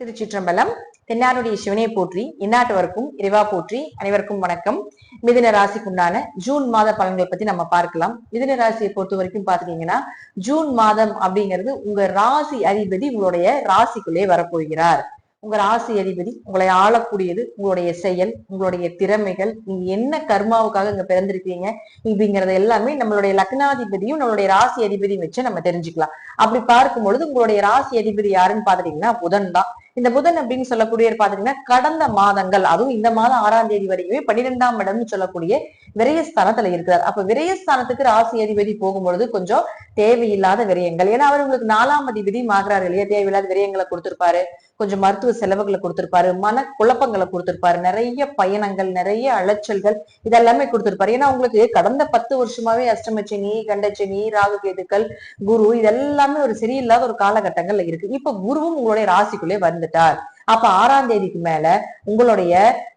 திருச்சிற்றம்பலம் தென்னாருடைய சிவனை போற்றி இந்நாட்டவருக்கும் இறைவா போற்றி அனைவருக்கும் வணக்கம். மிதின ராசிக்குண்டான ஜூன் மாத பலன்களை பத்தி நம்ம பார்க்கலாம். மிதின ராசியை பொறுத்த வரைக்கும் பாத்துக்கீங்கன்னா ஜூன் மாதம் அப்படிங்கிறது உங்க ராசி அதிபதி உங்களுடைய ராசிக்குள்ளே வரப்போகிறார். உங்க ராசி அதிபதி உங்களை ஆளக்கூடியது உங்களுடைய செயல் உங்களுடைய திறமைகள் நீங்க என்ன கர்மாவுக்காக இங்க பிறந்திருக்கீங்க இப்படிங்கறது எல்லாமே நம்மளுடைய லக்னாதிபதியும் நம்மளுடைய ராசி அதிபதியும் வச்சு நம்ம தெரிஞ்சுக்கலாம். அப்படி பார்க்கும் பொழுது உங்களுடைய ராசி அதிபதி யாருன்னு பாத்துட்டீங்கன்னா புதன் தான். இந்த புதன் அப்படின்னு சொல்லக்கூடிய பாத்தீங்கன்னா கடந்த மாதங்கள் அதுவும் இந்த மாதம் ஆறாம் தேதி வரைக்குமே பன்னிரெண்டாம் இடம்னு சொல்லக்கூடிய விரயஸ்தானத்துல இருக்கிறார். அப்ப விரயஸ்தானத்துக்கு ராசி அதிபதி போகும்பொழுது கொஞ்சம் தேவையில்லாத விரயங்கள். ஏன்னா அவர் உங்களுக்கு நாலாம் அதிபதி ஆகிறாரு இல்லையா? தேவையில்லாத விரயங்களை கொடுத்திருப்பாரு. கொஞ்சம் மருத்துவ செலவுகளை கொடுத்திருப்பாரு மன குழப்பங்களை கொடுத்திருப்பாரு. நிறைய பயணங்கள் நிறைய அலைச்சல்கள் இதெல்லாமே கொடுத்திருப்பாரு. ஏன்னா உங்களுக்கு கடந்த பத்து வருஷமாவே அஷ்டமச்சனி கண்டச்சனி ராகு கேதுக்கள் குரு இதெல்லாமே ஒரு சரியில்லாத ஒரு காலகட்டங்கள்ல இருக்கு. இப்ப குருவும் உங்களுடைய ராசிக்குள்ளே வந்துட்டார். அப்ப ஆறாம் தேதிக்கு மேல உங்களுடைய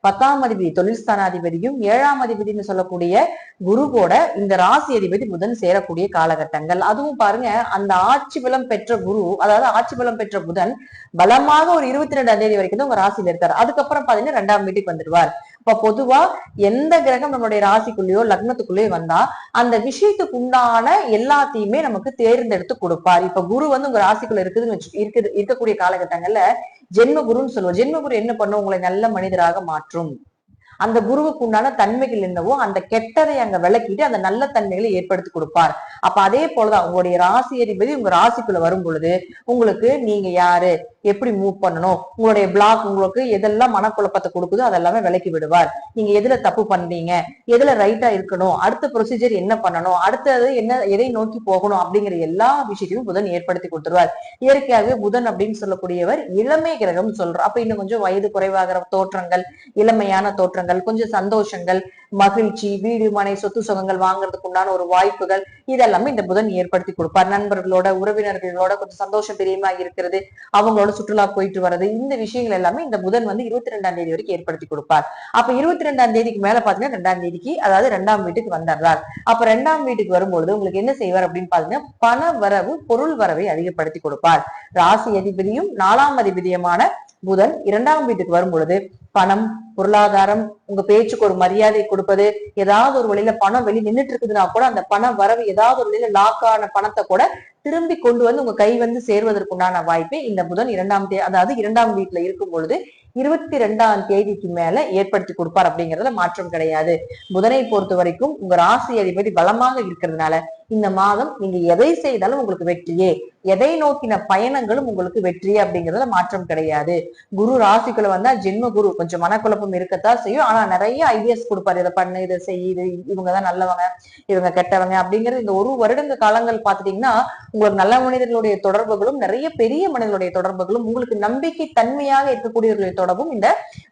பத்தாம் அதிபதி தொழில் ஸ்தானாதிபதியும் ஏழாம் அதிபதினு சொல்லக்கூடிய குரு கூட இந்த ராசி அதிபதி புதன் சேரக்கூடிய காலகட்டங்கள். அதுவும் பாருங்க அந்த ஆட்சி பலம் பெற்ற குரு அதாவது ஆட்சி பலம் பெற்ற புதன் பலமாக ஒரு இருபத்தி ரெண்டாம் தேதி வரைக்கும் தான் உங்க ராசியில இருக்காரு. அதுக்கப்புறம் பாத்தீங்கன்னா ரெண்டாம் வீட்டுக்கு வந்துடுவார். இப்ப பொதுவா எந்த கிரகம் நம்மளுடைய ராசிக்குள்ளேயோ லக்னத்துக்குள்ளேயோ வந்தா அந்த விஷயத்துக்கு உண்டான எல்லாத்தையுமே நமக்கு தேர்ந்தெடுத்து கொடுப்பார். இப்ப குரு வந்து உங்க ராசிக்குள்ள இருக்குதுன்னு வச்சு இருக்குது இருக்கக்கூடிய காலகட்டங்கள்ல ஜென்ம குருன்னு சொல்லுவோம். ஜென்ம குரு என்ன பண்ணும்? உங்களை நல்ல மனிதராக மாற்றும். அந்த குருவுக்கு உண்டான தன்மைகள் என்னவோ அந்த கெட்டதை அங்க விளக்கிட்டு அந்த நல்ல தன்மைகளை ஏற்படுத்தி கொடுப்பார். அப்ப அதே போலதான் உங்களுடைய ராசி அதிபதி உங்க ராசிக்குள்ள வரும் பொழுது உங்களுக்கு நீங்க யாரு? எப்படி மூவ் பண்ணணும்? உங்களுடைய பிளாக் உங்களுக்கு எதெல்லாம் மனக்குழப்பத்தை கொடுக்குதோ அதெல்லாமே விலக்கி விடுவார். நீங்க எதுல தப்பு பண்றீங்க எதுல ரைட்டா இருக்கணும்? அடுத்த ப்ரொசீஜர் என்ன பண்ணணும்? அடுத்தது என்ன எதை நோக்கி போகணும்? அப்படிங்கிற எல்லா விஷயத்தையும் புதன் ஏற்படுத்தி கொடுத்துருவார். இயற்கையாகவே புதன் அப்படின்னு சொல்லக்கூடியவர் இளமை கிரகம் சொல்றோம் அப்ப இன்னும் கொஞ்சம் வயது குறைவாகிற தோற்றங்கள் இளமையான தோற்றங்கள் கொஞ்சம் சந்தோஷங்கள் மகிழ்ச்சி வீடு மனை சொத்து சுகங்கள் வாங்குறதுக்கு உண்டான ஒரு வாய்ப்புகள் இதெல்லாமே இந்த புதன் ஏற்படுத்தி கொடுப்பார். நண்பர்களோட உறவினர்களோட கொஞ்சம் சந்தோஷம் பெரியமா இருக்கிறது அவங்களோட சுற்றுலா போயிட்டு வர்றது இந்த விஷயங்கள் எல்லாமே இந்த புதன் வந்து இருபத்தி ரெண்டாம் தேதி வரைக்கும் ஏற்படுத்தி கொடுப்பார். அப்ப இருபத்தி ரெண்டாம் தேதிக்கு மேல பாத்தீங்கன்னா ரெண்டாம் தேதிக்கு அதாவது ரெண்டாம் வீட்டுக்கு வந்துடுறார். அப்ப ரெண்டாம் வீட்டுக்கு வரும்பொழுது உங்களுக்கு என்ன செய்வார் அப்படின்னு பாத்தீங்கன்னா பண வரவு பொருள் வரவை அதிகப்படுத்தி கொடுப்பார். ராசி அதிபதியும் நாலாம் அதிபதியுமான புதன் இரண்டாம் வீட்டுக்கு வரும் பொழுது பணம் பொருளாதாரம் உங்க பேச்சுக்கு ஒரு மரியாதை கொடுப்பது ஏதாவது ஒரு வழியில பணம் வெளியே நின்றுட்டு இருக்குதுன்னா கூட அந்த பணம் வரவு ஏதாவது ஒரு வழியில லாக் ஆன பணத்தை கூட திரும்பி கொண்டு வந்து உங்க கை வந்து சேர்வதற்குண்டான வாய்ப்பை இந்த புதன் இரண்டாம் தேதி அதாவது இரண்டாம் வீட்டுல இருக்கும் பொழுது இருபத்தி ரெண்டாம் தேதிக்கு மேல ஏற்படுத்தி கொடுப்பார் அப்படிங்கறதுல மாற்றம் கிடையாது. புதனை பொறுத்த வரைக்கும் உங்க ராசி அதிபதி பலமாக இருக்கிறதுனால இந்த மாதம் நீங்க எதை செய்தாலும் உங்களுக்கு வெற்றியே. எதை நோக்கின பயணங்களும் உங்களுக்கு வெற்றியே அப்படிங்கறதுல மாற்றம் கிடையாது. குரு ராசிக்குள்ள வந்தா ஜென்ம குரு கொஞ்சம் மனக்குழப்பம் இருக்கத்தான் செய்யும். ஆனா நிறைய ஐடியாஸ் கொடுப்பாரு. இதை பண்ணு இதை செய் இது இவங்கதான் நல்லவங்க இவங்க கெட்டவங்க அப்படிங்கிறது இந்த ஒரு வருடங்க காலங்கள் பாத்துட்டீங்கன்னா உங்களுக்கு நல்ல மனிதர்களுடைய தொடர்புகளும் நிறைய பெரிய மனிதர்களுடைய தொடர்புகளும் உங்களுக்கு நம்பிக்கை தன்மையாக இருக்கக்கூடியவர்களுடைய தொடர்பும் இந்த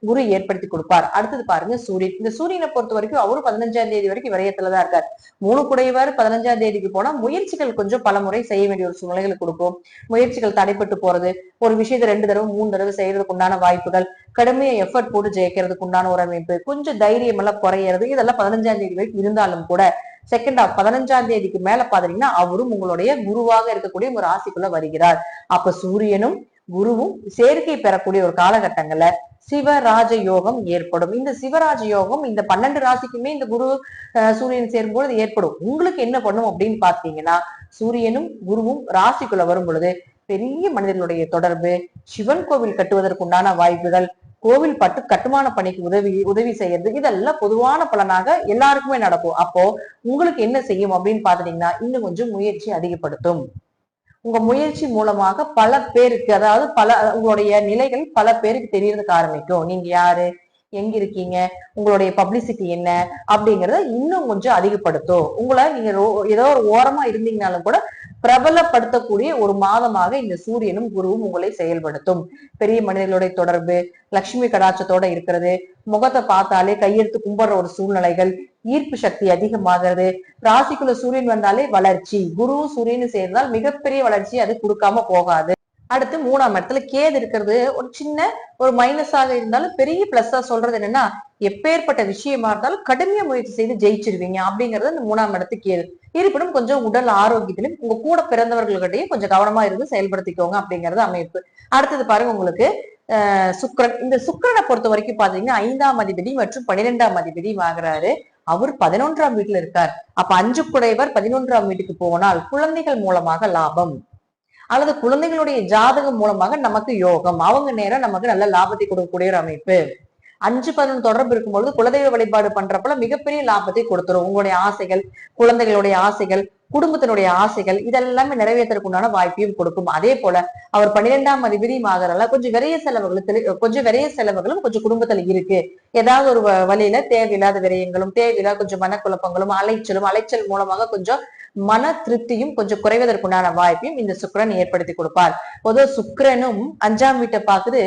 குரு ஏற்படுத்தி கொடுப்பார். அடுத்தது பாருங்க சூரியன். இந்த சூரியனை பொறுத்த வரைக்கும் அவரும் பதினஞ்சாம் தேதி வரைக்கும் விரயத்துலதான் இருக்கார். மூணு குடையவர் பதினஞ்சாம் தேதி தேதிக்கு போனா முயற்சிகள் கொஞ்சம் பல முறை செய்ய வேண்டிய ஒரு சூழ்நிலைகளை கொடுக்கும். முயற்சிகள் தடைப்பட்டு போறது ஒரு விஷயத்தை ரெண்டு தடவை மூணு தடவை செய்யறதுக்கு உண்டான வாய்ப்புகள் கடுமையா எஃபர்ட் போட்டு ஜெயிக்கிறதுக்கு உண்டான ஒரு அமைப்பு கொஞ்சம் தைரியம் எல்லாம் குறையிறது இதெல்லாம் பதினஞ்சாம் தேதி வரைக்கும் இருந்தாலும் கூட செகண்ட் ஆஃப் பதினஞ்சாம் தேதிக்கு மேல பாத்தீங்கன்னா அவரும் உங்களுடைய குருவாக இருக்கக்கூடிய ஒரு ராசிக்குள்ள வருகிறார். அப்ப சூரியனும் குருவும் சேர்க்கை பெறக்கூடிய ஒரு காலகட்டங்கள்ல சிவராஜ யோகம் ஏற்படும். இந்த சிவராஜ யோகம் இந்த பன்னெண்டு ராசிக்குமே இந்த குரு சூரியன் சேரும்பொழுது ஏற்படும். உங்களுக்கு என்ன பண்ணும் அப்படின்னு பாத்தீங்கன்னா சூரியனும் குருவும் ராசிக்குள்ள வரும் பொழுது பெரிய மனிதர்களுடைய தொடர்பு சிவன் கோவில் கட்டுவதற்கு உண்டான வாய்ப்புகள் கோவில் பட்டு கட்டுமான பணிக்கு உதவி உதவி செய்யறது இதெல்லாம் பொதுவான பலனாக எல்லாருக்குமே நடக்கும். அப்போ உங்களுக்கு என்ன செய்யும் அப்படின்னு பாத்துட்டீங்கன்னா இன்னும் கொஞ்சம் முயற்சி அதிகப்படுத்தும். உங்க முயற்சி மூலமாக பல பேருக்கு அதாவது பல உங்களுடைய நிலைகள் பல பேருக்கு தெரியறதுக்கு ஆரம்பிக்கும். நீங்க யாரு? எங்க இருக்கீங்க? உங்களுடைய பப்ளிசிட்டி என்ன? அப்படிங்கறத இன்னும் கொஞ்சம் அதிகப்படுத்தும். உங்களை நீங்க ஏதோ ஒரு ஓரமா இருந்தீங்கனாலும் கூட பிரபலப்படுத்தக்கூடிய ஒரு மாதமாக இந்த சூரியனும் குருவும் உங்களை செயல்படுத்தும். பெரிய மனிதர்களுடைய தொடர்பு லட்சுமி கடாட்சத்தோட இருக்கிறது முகத்தை பார்த்தாலே கையெடுத்து கும்பிடுற ஒரு சூழ்நிலைகள் ஈர்ப்பு சக்தி அதிகமாகிறது. ராசிக்குள்ள சூரியன் வந்தாலே வளர்ச்சி. குருவும் சூரியனும் சேர்ந்தால் மிகப்பெரிய வளர்ச்சி அது கொடுக்காம போகாது. அடுத்து மூணாம் இடத்துல கேது இருக்கிறது. ஒரு சின்ன ஒரு மைனஸாக இருந்தாலும் பெரிய பிளஸ்ஸா சொல்றது என்னன்னா எப்பேற்பட்ட விஷயமா இருந்தாலும் கடுமையா முயற்சி செய்து ஜெயிச்சிருவீங்க அப்படிங்கறது இந்த மூணாம் இடத்துக்கு கேது. இருப்பினும் கொஞ்சம் உடல் ஆரோக்கியத்திலும் உங்க கூட பிறந்தவர்களிடையே கொஞ்சம் கவனமா இருந்து செயல்படுத்திக்கோங்க அப்படிங்கறது அமைப்பு. அடுத்தது பாருங்க உங்களுக்கு சுக்கரன். இந்த சுக்கரனை பொறுத்த வரைக்கும் பாத்தீங்கன்னா ஐந்தாம் அதிபதி மற்றும் பன்னிரெண்டாம் அதிபதி ஆகிறாரு அவர் பதினொன்றாம் வீட்டுல இருக்கார். அப்ப அஞ்சு குடைவர் பதினொன்றாம் வீட்டுக்கு போனால் குழந்தைகள் மூலமாக லாபம். அல்லது குழந்தைகளுடைய ஜாதகம் மூலமாக நமக்கு யோகம். அவங்க நேரம் நமக்கு நல்ல லாபத்தை கொடுக்கக்கூடிய ஒரு அமைப்பு. அஞ்சு பதினொன்று தொடர்பு இருக்கும்பொழுது குலதெய்வ வழிபாடு பண்றப்பல மிகப்பெரிய லாபத்தை கொடுத்துரும். உங்களுடைய ஆசைகள் குழந்தைகளுடைய ஆசைகள் குடும்பத்தினுடைய ஆசைகள் இதெல்லாமே நிறைவேற்றதுக்குண்டான வாய்ப்பையும் கொடுக்கும். அதே போல அவர் பன்னிரெண்டாம் அதிபதியும் ஆகிறனால கொஞ்சம் விரைய செலவுகளும் கொஞ்சம் விரைய செலவுகளும் கொஞ்சம் குடும்பத்துல இருக்கு. ஏதாவது ஒரு வழியில தேவையில்லாத விரயங்களும் தேவையில்லாத கொஞ்சம் மனக்குழப்பங்களும் அலைச்சலும் அலைச்சல் மூலமாக கொஞ்சம் மன திருப்தியும் கொஞ்சம் குறைவதற்குண்டான வாய்ப்பையும் இந்த சுக்கிரன் ஏற்படுத்தி கொடுப்பார். பொதுவாக சுக்கரனும் அஞ்சாம் வீட்டை பாக்குது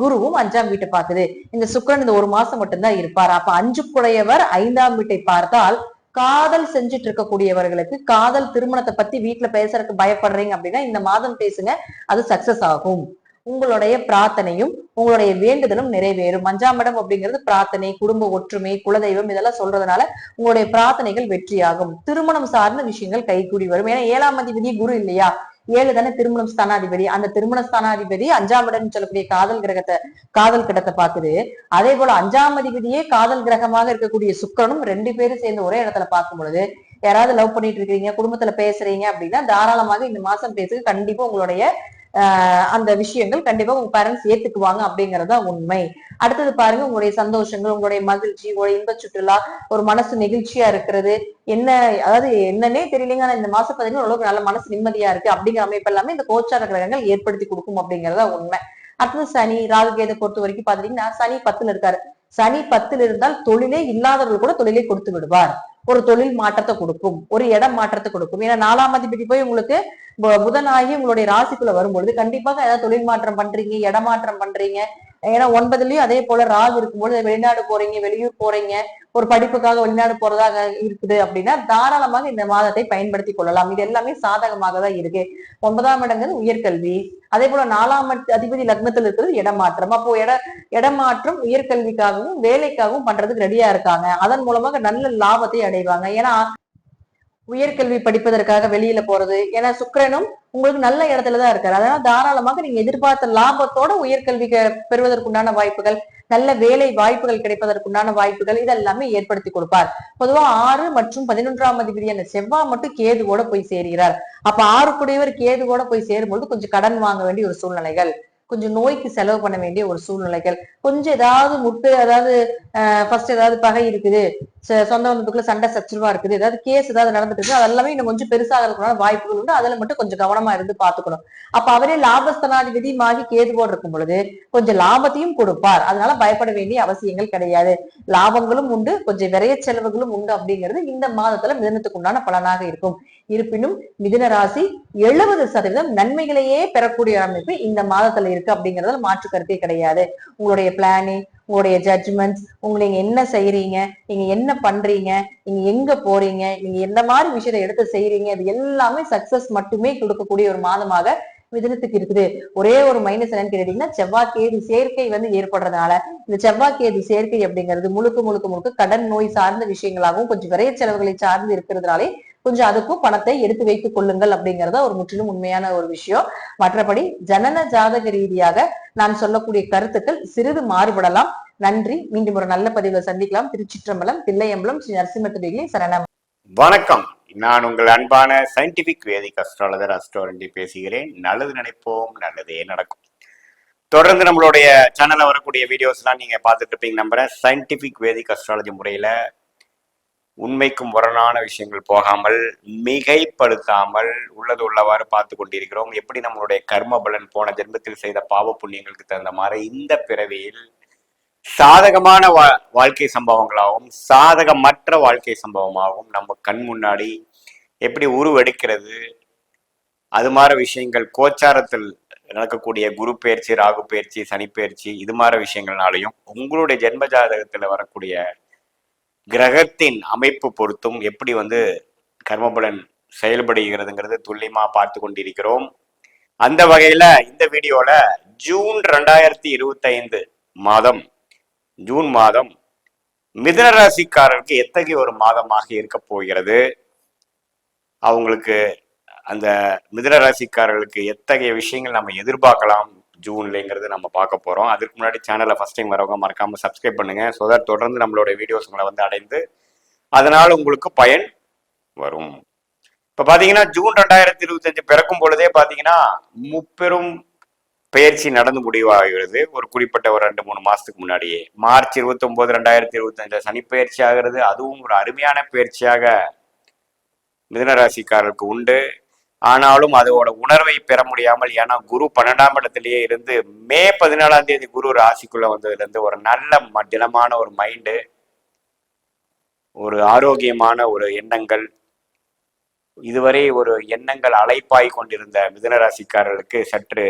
குருவும் அஞ்சாம் வீட்டை பாக்குது இந்த சுக்கிரன் இந்த ஒரு மாசம் மட்டும்தான் இருப்பார். அப்ப அஞ்சு குடையவர் ஐந்தாம் வீட்டை பார்த்தால் காதல் செஞ்சுட்டு இருக்கக்கூடியவர்களுக்கு காதல் திருமணத்தை பத்தி வீட்டுல பேசுறதுக்கு பயப்படுறீங்க அப்படின்னா இந்த மாதம் பேசுங்க அது சக்சஸ் ஆகும். உங்களுடைய பிரார்த்தனையும் உங்களுடைய வேண்டுதலும் நிறைவேறும். அஞ்சாம் இடம் அப்படிங்கிறது பிரார்த்தனை குடும்ப ஒற்றுமை குலதெய்வம் இதெல்லாம் சொல்றதுனால உங்களுடைய பிரார்த்தனைகள் வெற்றியாகும். திருமணம் சார்ந்த விஷயங்கள் கைகூடி வரும். ஏன்னா ஏழாம் அதிபதி குரு இல்லையா? ஏழு தானே திருமணம் ஸ்தானாதிபதி. அந்த திருமண ஸ்தானாதிபதி அஞ்சாம் இடம் சொல்லக்கூடிய காதல் கிரகத்தை காதல் கிடத்தை பாக்குது அதே போல அஞ்சாம் அதிபதியே காதல் கிரகமாக இருக்கக்கூடிய சுக்கரனும் ரெண்டு பேரும் சேர்ந்து ஒரே இடத்துல பார்க்கும் பொழுது யாராவது லவ் பண்ணிட்டு இருக்கீங்க குடும்பத்துல பேசுறீங்க அப்படின்னா தாராளமாக இந்த மாசம் பேசுக்கு கண்டிப்பா உங்களுடைய அந்த விஷயங்கள் கண்டிப்பா உங்க பேரண்ட்ஸ் ஏத்துக்குவாங்க அப்படிங்கறதா உண்மை. அடுத்தது பாருங்க உங்களுடைய சந்தோஷங்கள் உங்களுடைய மகிழ்ச்சி உங்களுடைய இன்ப சுற்றுலா ஒரு மனசு நெகிழ்ச்சியா இருக்கிறது. என்ன அதாவது என்னன்னே தெரியலங்க ஆனா இந்த மாசம் பாத்தீங்கன்னா ஓரளவுக்கு நல்ல மனசு நிம்மதியா இருக்கு. அப்படிங்கிற அமைப்பு எல்லாமே இந்த கோச்சார கிரகங்கள் ஏற்படுத்தி கொடுக்கும் அப்படிங்கறதா உண்மை. அடுத்தது சனி ராகுகேதை பொறுத்த வரைக்கும் பாத்தீங்கன்னா சனி பத்துல இருக்காரு. சனி பத்தில் இருந்தால் தொழிலே இல்லாதவர்கள் கூட தொழிலை கொடுத்து விடுவார். ஒரு தொழில் மாற்றத்தை கொடுக்கும் ஒரு இடம் மாற்றத்தை கொடுக்கும். ஏன்னா நாலாம் அதிபதி போய் உங்களுக்கு புதனாகி உங்களுடைய ராசிக்குள்ள வரும்பொழுது கண்டிப்பாக ஏதாவது தொழில் மாற்றம் பண்றீங்க இடமாற்றம் பண்றீங்க ஏன்னா ஒன்பதுலயும் அதே போல ராகு இருக்கும்போது வெளிநாடு போறீங்க வெளியூர் போறீங்க ஒரு படிப்புக்காக வெளிநாடு போறதாக இருக்குது அப்படின்னா தாராளமாக இந்த மாதத்தை பயன்படுத்தி கொள்ளலாம். இது எல்லாமே சாதகமாக தான் இருக்கு. ஒன்பதாம் இடங்கிறது உயர்கல்வி. அதே போல நாலாம் அதிபதி லக்னத்தில் இருக்கிறது இடமாற்றம். அப்போ இட இடமாற்றம் உயர்கல்விக்காகவும் வேலைக்காகவும் பண்றதுக்கு ரெடியா இருக்காங்க. அதன் மூலமாக நல்ல லாபத்தை அடைவாங்க. ஏன்னா உயர்கல்வி படிப்பதற்காக வெளியில போறது. ஏன்னா சுக்கரனும் உங்களுக்கு நல்ல இடத்துலதான் இருக்காரு. அதனால தாராளமாக நீங்க எதிர்பார்த்த லாபத்தோட உயர்கல்வி பெறுவதற்குண்டான வாய்ப்புகள் நல்ல வேலை வாய்ப்புகள் கிடைப்பதற்குண்டான வாய்ப்புகள் இதெல்லாமே ஏற்படுத்தி கொடுப்பார். பொதுவா ஆறு மற்றும் பதினொன்றாம் அதிபதியான செவ்வாய் மட்டும் கேதுவோட போய் சேர்கிறார். அப்ப ஆறு கூடியவர் கூட போய் சேரும்போது கொஞ்சம் கடன் வாங்க வேண்டிய ஒரு சூழ்நிலைகள். கொஞ்சம் நோய்க்கு செலவு பண்ண வேண்டிய ஒரு சூழ்நிலைகள். கொஞ்சம் ஏதாவது முட்டு அதாவது ஃபர்ஸ்ட் ஏதாவது பகை இருக்குது. சொந்த பந்தத்துக்குள்ள சண்டை சச்சரவா இருக்குது. ஏதாவது கேஸ் ஏதாவது நடந்துட்டு இருக்கு அது எல்லாமே இன்னும் கொஞ்சம் பெருசாகிறதுக்கான வாய்ப்புகள் உண்டு. அதுல மட்டும் கொஞ்சம் கவனமா இருந்து பாத்துக்கணும் அப்ப அவரே லாபஸ்தனாதிபதி மாகி கேதுவோடு இருக்கும் பொழுது கொஞ்சம் லாபத்தையும் கொடுப்பார். அதனால பயப்பட வேண்டிய அவசியங்கள் கிடையாது. லாபங்களும் உண்டு. கொஞ்சம் விரைய செலவுகளும் உண்டு அப்படிங்கிறது இந்த மாதத்துல மிதனத்துக்கு உண்டான பலனாக இருக்கும். இருப்பினும் மிதுன ராசி எழுபது சதவீதம் நன்மைகளையே பெறக்கூடிய அமைப்பு இந்த மாதத்துல இருக்கு அப்படிங்கறதுல மாற்று கருத்தே கிடையாது. உங்களுடைய பிளானிங் உங்களுடைய ஜட்ஜ்மெண்ட்ஸ் உங்களை நீங்க என்ன செய்யறீங்க நீங்க என்ன பண்றீங்க நீங்க எங்க போறீங்க நீங்க எந்த மாதிரி விஷயத்தை எடுத்து செய்யறீங்க இது எல்லாமே சக்சஸ் மட்டுமே கொடுக்கக்கூடிய ஒரு மாதமாக மிதனத்துக்கு இருக்குது. ஒரே ஒரு மைனஸ் என்னன்னு கேட்டீங்கன்னா செவ்வாக்கேது சேர்க்கை வந்து ஏற்படுறதுனால இந்த செவ்வாய்க்கேது சேர்க்கை அப்படிங்கிறது முழுக்க முழுக்க முழுக்க கடன் நோய் சார்ந்த விஷயங்களாகவும் கொஞ்சம் விரைய செலவுகளை சார்ந்து இருக்கிறதுனாலே கொஞ்சம் அதுக்கும் பணத்தை எடுத்து வைத்துக் கொள்ளுங்கள் அப்படிங்கறத ஒரு முற்றிலும் உண்மையான ஒரு விஷயம். மற்றபடி ஜனன ஜாதக ரீதியாக நான் சொல்லக்கூடிய கருத்துக்கள் சிறிது மாறுபடலாம். நன்றி. மீண்டும் ஒரு நல்ல பதிவில் சந்திக்கலாம். திருச்சிற்றம்பலம் தில்லையம்பலம் ஸ்ரீ நரசிம்மத்துடைய சரணம். வணக்கம். நான் உங்கள் அன்பான சயின்டிபிக் வேதிக் அஸ்ட்ராலஜர் அஸ்ட்ராலஜி பேசுகிறேன். நல்லது நினைப்போம் நல்லதே நடக்கும். தொடர்ந்து நம்மளுடைய சேனல்ல வரக்கூடிய வீடியோஸ்லாம் நீங்க பார்த்துட்டு இருப்பீங்க நம்புறேன். சயின்டிபிக் வேதிக் அஸ்ட்ராலஜி முறையில உண்மைக்கும் முரணான விஷயங்கள் போகாமல் மிகைப்படுத்தாமல் உள்ளது உள்ளவாறு பார்த்து கொண்டிருக்கிறோம். எப்படி நம்மளுடைய கர்ம பலன் போன ஜென்மத்தில் செய்த பாவ புண்ணியங்களுக்கு தகுந்த மாதிரி இந்த பிறவியில் சாதகமான வா வாழ்க்கை சம்பவங்களாகவும் சாதகமற்ற வாழ்க்கை சம்பவமாகவும் நம்ம கண் முன்னாடி எப்படி உருவெடுக்கிறது அது மாதிரி விஷயங்கள் கோச்சாரத்தில் நடக்கக்கூடிய குரு பயிற்சி ராகு பயிற்சி சனி பயிற்சி இது மாதிரி விஷயங்கள்னாலையும் உங்களுடைய ஜென்ம ஜாதகத்தில் வரக்கூடிய கிரகத்தின் அமைப்பு பொறுத்தும் எப்படி வந்து கர்மபலன் செயல்படுகிறதுங்கிறது துல்லியமா பார்த்து கொண்டிருக்கிறோம். அந்த வகையில இந்த வீடியோல ஜூன் ரெண்டாயிரத்தி இருபத்தைந்து மாதம் ஜூன் மாதம் மிதன ராசிக்காரருக்கு எத்தகைய ஒரு மாதமாக இருக்க போகிறது? அவங்களுக்கு அந்த மிதன ராசிக்காரர்களுக்கு எத்தகைய விஷயங்கள் நம்ம எதிர்பார்க்கலாம்? ஜூன்லங்கிறது நம்ம பார்க்க போறோம். அதுக்கு முன்னாடி சேனலை ஃபஸ்ட் டைம் வரவங்க மறக்காம சப்ஸ்கிரைப் பண்ணுங்க. ஸோ தட் தொடர்ந்து நம்மளோட வீடியோஸ் உங்களை வந்து அடைந்து அதனால் உங்களுக்கு பயன் வரும். இப்போ பாத்தீங்கன்னா ஜூன் ரெண்டாயிரத்தி இருபத்தஞ்சு பிறக்கும் பொழுதே பாத்தீங்கன்னா முப்பெரும் பயிற்சி நடந்து முடிவாகிறது. ஒரு குறிப்பிட்ட ஒரு ரெண்டு மூணு மாசத்துக்கு முன்னாடியே. மார்ச் இருபத்தி ஒன்பது ரெண்டாயிரத்தி இருபத்தஞ்சுல சனி பயிற்சி ஆகிறது. அதுவும் ஒரு அருமையான பயிற்சியாக மிதனராசிக்காரருக்கு உண்டு. ஆனாலும் அதோட உணர்வை பெற முடியாமல் ஏன்னா குரு பன்னெண்டாம் இடத்திலேயே இருந்து மே பதினாலாம் தேதி குரு ராசிக்குள்ள வந்ததுல இருந்து ஒரு நல்ல ம- ஒரு மைண்டு ஒரு ஆரோக்கியமான ஒரு எண்ணங்கள் இதுவரை ஒரு எண்ணங்கள் அழைப்பாய் கொண்டிருந்த மிதனராசிக்காரர்களுக்கு சற்று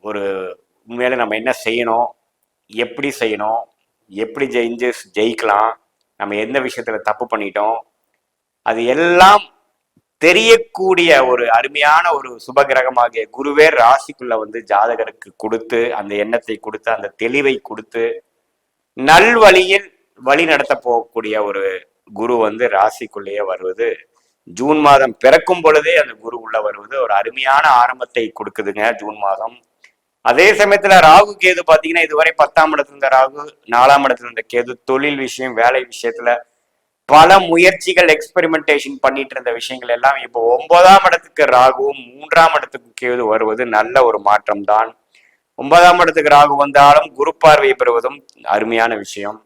ஒரு உண்மையில நம்ம என்ன செய்யணும் எப்படி செய்யணும் எப்படி ஜெயிஞ்சு ஜெயிக்கலாம் நம்ம எந்த விஷயத்துல தப்பு பண்ணிட்டோம் அது எல்லாம் தெரியக்கூடிய ஒரு அருமையான ஒரு சுபகிரகமாகிய குருவே ராசிக்குள்ள வந்து ஜாதகருக்கு கொடுத்து அந்த எண்ணத்தை கொடுத்து அந்த தெளிவை கொடுத்து நல்வழியில் வழி நடத்த போகக்கூடிய ஒரு குரு வந்து ராசிக்குள்ளேயே வருவது. ஜூன் மாதம் பிறக்கும் பொழுதே அந்த குரு உள்ள வருவது ஒரு அருமையான ஆரம்பத்தை கொடுக்குதுங்க ஜூன் மாதம். அதே சமயத்துல ராகு கேது பாத்தீங்கன்னா இதுவரை பத்தாம் இடத்துல இருந்த ராகு நாலாம் இடத்துல இருந்த கேது தொழில் விஷயம் வேலை விஷயத்துல பல முயற்சிகள் எக்ஸ்பெரிமெண்டேஷன் பண்ணிட்டு இருந்த விஷயங்கள் எல்லாம் இப்போ ஒன்பதாம் இடத்துக்கு ராகுவும் மூன்றாம் இடத்துக்கு கேது வருவது நல்ல ஒரு மாற்றம் தான் ஒன்பதாம் இடத்துக்கு ராகு வந்தாலும் குரு பார்வை பெறுவதும் அருமையான விஷயம்.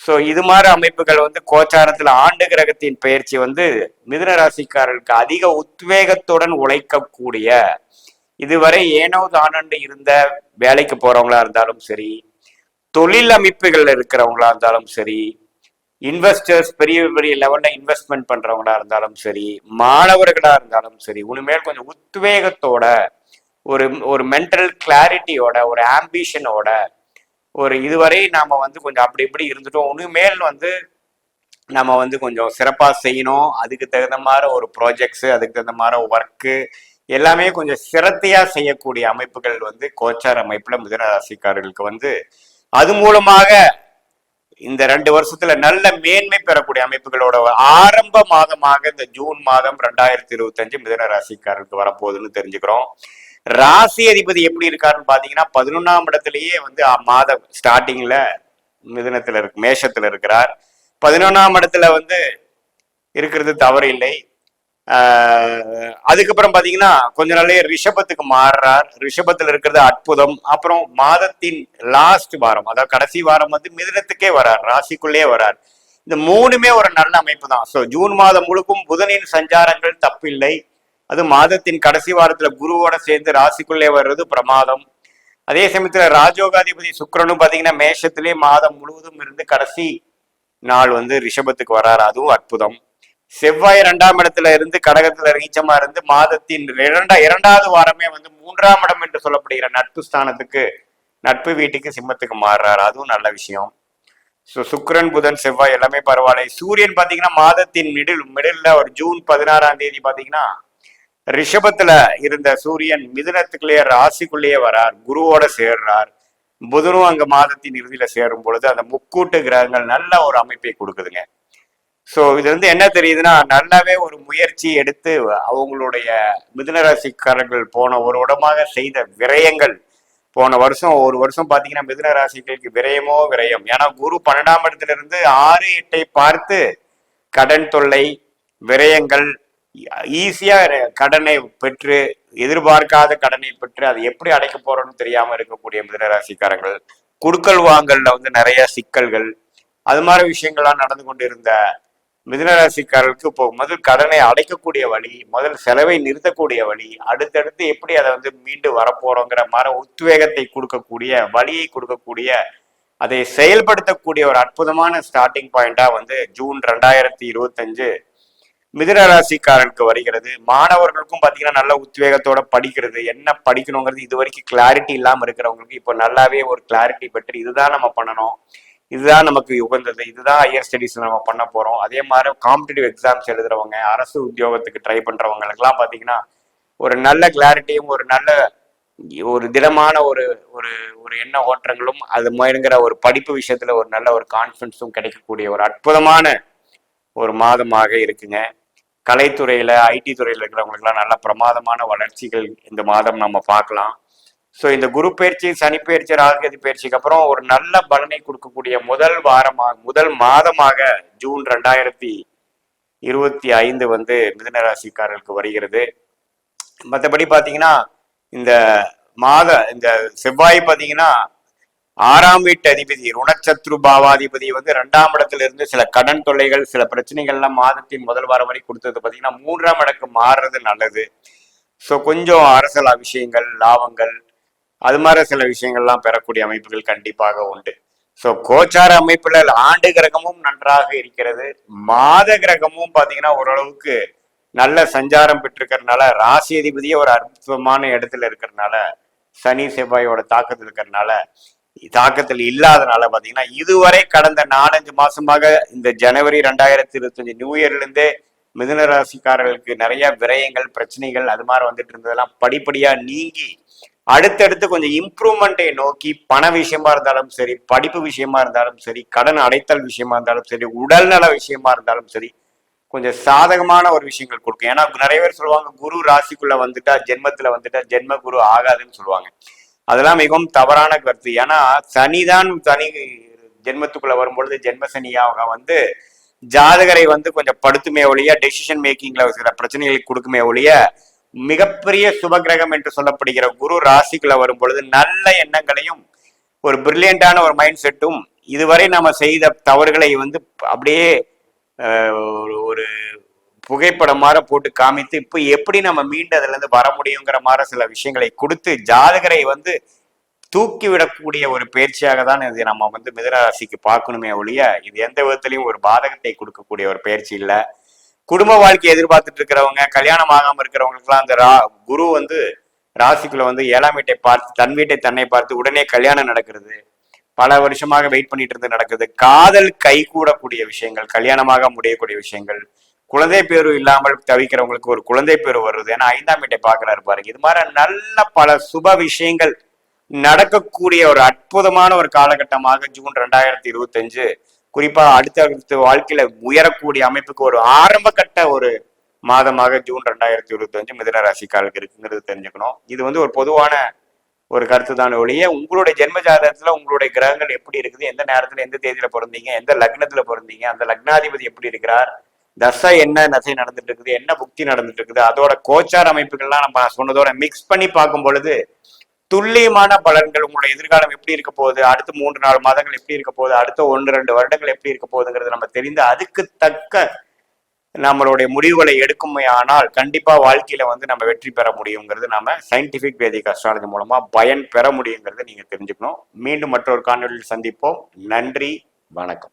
ஸோ இது மாதிரி அமைப்புகள் வந்து கோச்சாரத்துல ஆண்டு கிரகத்தின் பயிற்சி வந்து மிதுன ராசிக்காரர்களுக்கு அதிக உத்வேகத்துடன் உழைக்கக்கூடிய இதுவரை ஏனோ தானண்டு இருந்த வேலைக்கு போறவங்களா இருந்தாலும் சரி தொழில் அமைப்புகள் இருக்கிறவங்களா இருந்தாலும் சரி இன்வெஸ்டர்ஸ் பெரிய பெரிய லெவல்ல இன்வெஸ்ட்மெண்ட் பண்றவங்களா இருந்தாலும் சரி மாணவர்களா இருந்தாலும் சரி உனிமேல் கொஞ்சம் உத்வேகத்தோட ஒரு ஒரு மென்டல் கிளாரிட்டியோட ஒரு ஆம்பிஷனோட ஒரு இதுவரை நாம வந்து கொஞ்சம் அப்படி இப்படி இருந்துட்டோம். உனிமேல் வந்து நம்ம வந்து கொஞ்சம் சிறப்பா செய்யணும். அதுக்கு தகுந்த மாதிரி ஒரு ப்ராஜெக்ட்ஸ் அதுக்கு தகுந்த மாதிரி ஒர்க்கு எல்லாமே கொஞ்சம் சிரத்தையா செய்யக்கூடிய அமைப்புகள் வந்து கோச்சார் அமைப்புல மிதனராசிக்காரர்களுக்கு வந்து அது மூலமாக இந்த ரெண்டு வருஷத்துல நல்ல மேன்மை பெறக்கூடிய அமைப்புகளோட ஆரம்ப மாதமாக இந்த ஜூன் மாதம் ரெண்டாயிரத்தி இருபத்தஞ்சு மிதன ராசிக்காரருக்கு வரப்போகுதுன்னு தெரிஞ்சுக்கிறோம். ராசி அதிபதி எப்படி இருக்காருன்னு பாத்தீங்கன்னா பதினொன்னாம் இடத்துலயே வந்து மாத ஸ்டார்டிங்ல மிதனத்துல இருக்கு மேஷத்துல இருக்கிறார். பதினொன்னாம் இடத்துல வந்து இருக்கிறது தவறு இல்லை அதுக்கப்புறம் பாத்தீங்கன்னா கொஞ்ச நாளே ரிஷபத்துக்கு மாறுறார். ரிஷபத்துல இருக்கிறது அற்புதம். அப்புறம் மாதத்தின் லாஸ்ட் வாரம் அதாவது கடைசி வாரம் வந்து மிதனத்துக்கே வரார் ராசிக்குள்ளே வரார். இந்த மூணுமே ஒரு நல்ல அமைப்பு தான் ஸோ ஜூன் மாதம் முழுக்கும் புதனின் சஞ்சாரங்கள் தப்பில்லை. அது மாதத்தின் கடைசி வாரத்துல குருவோட சேர்ந்து ராசிக்குள்ளே வர்றது பிரமாதம். அதே சமயத்துல ராஜோகாதிபதி சுக்கரனும் பாத்தீங்கன்னா மேஷத்திலே மாதம் முழுவதும் இருந்து கடைசி நாள் வந்து ரிஷபத்துக்கு வர்றார் அதுவும் அற்புதம். செவ்வாய் இரண்டாம் இடத்துல இருந்து கடகத்துல நீச்சமா இருந்து மாதத்தின் இரண்டா இரண்டாவது வாரமே வந்து மூன்றாம் இடம் என்று சொல்லப்படுகிற நட்பு ஸ்தானத்துக்கு நட்பு வீட்டுக்கு சிம்மத்துக்கு மாறுறாரு. அதுவும் நல்ல விஷயம். ஸோ சுக்கரன் புதன் செவ்வாய் எல்லாமே பரவாயில்லை. சூரியன் பாத்தீங்கன்னா மாதத்தின் மிடில் மிடில்ல ஒரு ஜூன் பதினாறாம் தேதி பாத்தீங்கன்னா ரிஷபத்துல இருந்த சூரியன் மிதுனத்துக்குள்ளேயே ராசிக்குள்ளேயே வரார். குருவோட சேர்றார். புதனும் அங்க மாதத்தின் இறுதியில சேரும் பொழுது அந்த முக்கூட்டு கிரகங்கள் நல்ல ஒரு அமைப்பை கொடுக்குதுங்க. ஸோ இது வந்து என்ன தெரியுதுன்னா நல்லாவே ஒரு முயற்சி எடுத்து அவங்களுடைய மிதுனராசிக்காரர்கள் போன ஒரு இடமாக செய்த விரயங்கள் போன வருஷம் ஒரு வருஷம் பாத்தீங்கன்னா மிதுன ராசிகளுக்கு விரயமோ விரயம். ஏன்னா குரு பன்னெண்டாம் இடத்துல இருந்து ஆறு எட்டை பார்த்து கடன் தொல்லை விரயங்கள் ஈஸியா கடனை பெற்று எதிர்பார்க்காத கடனை பெற்று அது எப்படி அடைக்க போறோம்னு தெரியாம இருக்கக்கூடிய மிதனராசிக்காரங்கள் குடுக்கல் வாங்கல்ல வந்து நிறைய சிக்கல்கள் அது மாதிரி விஷயங்கள்லாம் நடந்து கொண்டிருந்த மிதனராசிக்காரர்களுக்கு இப்போ முதல் கடனை அடைக்கக்கூடிய வழி முதல் செலவை நிறுத்தக்கூடிய வழி அடுத்தடுத்து எப்படி அதை வந்து மீண்டு வரப்போறோங்கிற மாதிரி உத்வேகத்தை கொடுக்கக்கூடிய வழியை கொடுக்கக்கூடிய அதை செயல்படுத்தக்கூடிய ஒரு அற்புதமான ஸ்டார்டிங் பாயிண்டா வந்து ஜூன் ரெண்டாயிரத்தி இருபத்தஞ்சு மிதுன வருகிறது. மாணவர்களுக்கும் பாத்தீங்கன்னா நல்ல உத்வேகத்தோட படிக்கிறது. என்ன படிக்கணுங்கிறது இது வரைக்கும் கிளாரிட்டி இல்லாம இருக்கிறவங்களுக்கு இப்போ நல்லாவே ஒரு கிளாரிட்டி பெற்று இதுதான் நம்ம பண்ணணும். இதுதான் நமக்கு உகந்தது. இதுதான் ஹையர் ஸ்டடிஸ் நம்ம பண்ண போறோம். அதே மாதிரி காம்படிட்டிவ் எக்ஸாம்ஸ் எழுதுறவங்க அரசு உத்தியோகத்துக்கு ட்ரை பண்றவங்களுக்குலாம் பாத்தீங்கன்னா ஒரு நல்ல கிளாரிட்டியும் ஒரு நல்ல ஒரு திடமான ஒரு ஒரு ஒரு எண்ண ஓட்டங்களும் அது மாதிரிங்கிற ஒரு படிப்பு விஷயத்துல ஒரு நல்ல ஒரு கான்ஃபிடன்ஸும் கிடைக்கக்கூடிய ஒரு அற்புதமான ஒரு மாதமாக இருக்குங்க. கலைத்துறையில ஐடி துறையில இருக்கிறவங்களுக்குலாம் நல்ல பிரமாதமான வளர்ச்சிகள் இந்த மாதம் நம்ம பார்க்கலாம். ஸோ இந்த குரு பயிற்சி சனி பயிற்சி ராகுகதி பயிற்சிக்கு அப்புறம் ஒரு நல்ல பலனை கொடுக்கக்கூடிய முதல் வாரமாக முதல் மாதமாக ஜூன் ரெண்டாயிரத்தி இருபத்தி ஐந்து வந்து மிதனராசிக்காரர்களுக்கு வருகிறது. மற்றபடி பார்த்தீங்கன்னா இந்த மாத இந்த செவ்வாய் பார்த்தீங்கன்னா ஆறாம் வீட்டு அதிபதி ருணச்சத்ரு பாவாதிபதி வந்து ரெண்டாம் இடத்துல இருந்து சில கடன் தொல்லைகள் சில பிரச்சனைகள்லாம் மாதத்தின் முதல் வாரம் வரை கொடுத்தது பார்த்தீங்கன்னா மூன்றாம் இடக்கு மாறுறது நல்லது. ஸோ கொஞ்சம் அரசியல் விஷயங்கள் லாபங்கள் அது மாதிரி சில விஷயங்கள்லாம் பெறக்கூடிய அமைப்புகள் கண்டிப்பாக உண்டு. ஸோ கோச்சார அமைப்புல ஆண்டு கிரகமும் நன்றாக இருக்கிறது. மாத கிரகமும் பார்த்தீங்கன்னா ஓரளவுக்கு நல்ல சஞ்சாரம் பெற்றிருக்கிறதுனால ராசி அதிபதியே ஒரு அற்புதமான இடத்துல இருக்கிறதுனால சனி செவ்வாயோட தாக்கத்தில் இருக்கிறதுனால தாக்கத்தில் இல்லாதனால பார்த்தீங்கன்னா இதுவரை கடந்த நாலஞ்சு மாசமாக இந்த ஜனவரி ரெண்டாயிரத்தி இருபத்தஞ்சு நியூ இயர்லேருந்தே மிதுன ராசிக்காரர்களுக்கு நிறைய விரயங்கள் பிரச்சனைகள் அது மாதிரி வந்துட்டு இருந்ததெல்லாம் படிப்படியாக நீங்கி அடுத்தடுத்து கொஞ்சம் இம்ப்ரூவ்மெண்ட்டை நோக்கி பண விஷயமா இருந்தாலும் சரி படிப்பு விஷயமா இருந்தாலும் சரி கடன் அடைத்தல் விஷயமா இருந்தாலும் சரி உடல்நல விஷயமா இருந்தாலும் சரி கொஞ்சம் சாதகமான ஒரு விஷயங்கள் கொடுக்கும். ஏன்னா நிறைய பேர் சொல்லுவாங்க குரு ராசிக்குள்ள வந்துட்டா ஜென்மத்துல வந்துட்டா ஜென்ம குரு ஆகாதுன்னு சொல்லுவாங்க. அதெல்லாம் மிகவும் தவறான கருத்து. ஏன்னா சனிதான் சனி ஜென்மத்துக்குள்ள வரும்பொழுது ஜென்ம சனியாக வந்து ஜாதகரை வந்து கொஞ்சம் படுத்துமே ஒழிய டெசிஷன் மேக்கிங்ல சில பிரச்சனைகளை கொடுக்குமே ஒழிய மிகப்பெரிய சுபகிரகம் என்று சொல்லப்படுகிற குரு ராசிக்குள்ள வரும் பொழுது நல்ல எண்ணங்களையும் ஒரு பிரில்லியண்டான ஒரு மைண்ட் செட்டும் இதுவரை நாம செய்த தவறுகளை வந்து அப்படியே ஒரு- புகைப்படம் மாற போட்டு காமித்து இப்போ எப்படி நம்ம மீண்டு அதுல இருந்து வர முடியுங்கிற மாதிரி சில விஷயங்களை கொடுத்து ஜாதகரை வந்து தூக்கி விடக்கூடிய ஒரு பயிற்சியாக தான் இது நம்ம வந்து மிதனராசிக்கு பார்க்கணுமே ஒழிய இது எந்த விதத்திலையும் ஒரு பாதகத்தை கொடுக்கக்கூடிய ஒரு பயிற்சி இல்லை. குடும்ப வாழ்க்கையை எதிர்பார்த்துட்டு இருக்கிறவங்க கல்யாணம் ஆகாம இருக்கிறவங்களுக்குலாம் அந்த ரா குரு வந்து ராசிக்குள்ள வந்து ஏழாம் வீட்டை பார்த்து தன் வீட்டை தன்னை பார்த்து உடனே கல்யாணம் நடக்கிறது. பல வருஷமாக வெயிட் பண்ணிட்டு இருந்து நடக்குது. காதல் கைகூடக்கூடிய விஷயங்கள் கல்யாணமாக முடியக்கூடிய விஷயங்கள். குழந்தை பேரு இல்லாமல் தவிக்கிறவங்களுக்கு ஒரு குழந்தை பேரு வருது. ஏன்னா ஐந்தாம் வீட்டை பாக்குறாரு பாருங்க. இது மாதிரி நல்ல பல சுப விஷயங்கள் நடக்கக்கூடிய ஒரு அற்புதமான ஒரு காலகட்டமாக ஜூன் ரெண்டாயிரத்தி இருபத்தஞ்சு குறிப்பா அடுத்த அடுத்த வாழ்க்கையில உயரக்கூடிய அமைப்புக்கு ஒரு ஆரம்ப கட்ட ஒரு மாதமாக ஜூன் ரெண்டாயிரத்தி இருபத்தஞ்சு மிதன ராசிக்காரர்களுக்கு இருக்குங்கிறது தெரிஞ்சுக்கணும். இது வந்து ஒரு பொதுவான ஒரு கருத்து தான் ஒழிய உங்களுடைய ஜென்ம ஜாதகத்துல உங்களுடைய கிரகங்கள் எப்படி இருக்குது? எந்த நேரத்துல எந்த தேதியில பிறந்தீங்க? எந்த லக்னத்துல பிறந்தீங்க? அந்த லக்னாதிபதி எப்படி இருக்கிறார்? தசை என்ன தசை நடந்துட்டு இருக்குது? என்ன புக்தி நடந்துட்டு இருக்குது? அதோட கோச்சார் அமைப்புகள்லாம் நம்ம சொன்னதோட மிக்ஸ் பண்ணி பார்க்கும் பொழுது துல்லியமான பலன்கள் உங்களோட எதிர்காலம் எப்படி இருக்க போகுது? அடுத்த மூன்று நாலு மாதங்கள் எப்படி இருக்க போகுது? அடுத்த ஒன்று ரெண்டு வருடங்கள் எப்படி இருக்க போகுதுங்கிறது நம்ம தெரிந்து அதுக்கு தக்க நம்மளுடைய முடிவுகளை எடுக்குமே ஆனால் கண்டிப்பா வாழ்க்கையில வந்து நம்ம வெற்றி பெற முடியுங்கிறது நம்ம சயின்டிபிக் வேதிக் அஸ்ட்ராலஜி மூலமா பயன் பெற முடியுங்கிறத நீங்க தெரிஞ்சுக்கணும். மீண்டும் மற்றொரு காணொலியில் சந்திப்போம். நன்றி வணக்கம்.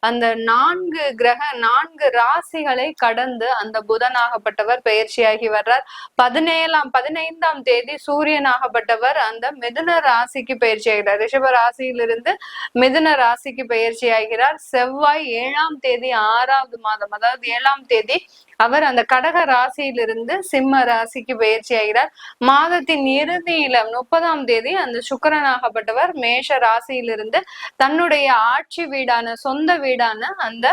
அந்த நான்கு கிரக நான்கு ராசிகளை கடந்து அந்த புதனாகப்பட்டவர் பயிற்சியாகி வர்றார். பதினேழாம் பதினைந்தாம் தேதி சூரியனாகப்பட்டவர் அந்த மிதுன ராசிக்கு பயிற்சி ஆகிறார் ரிஷப ராசியிலிருந்து மிதுன ராசிக்கு பயிற்சி ஆகிறார். செவ்வாய் ஏழாம் தேதி ஆறாவது மாதம். அதாவது ஏழாம் தேதி அவர் அந்த கடக ராசியிலிருந்து சிம்ம ராசிக்கு பயிற்சி ஆகிறார். மாதத்தின் இறுதியில முப்பதாம் தேதி அந்த சுக்கரனாகப்பட்டவர் மேஷ ராசியிலிருந்து தன்னுடைய ஆட்சி வீடான சொந்த வீடான அந்த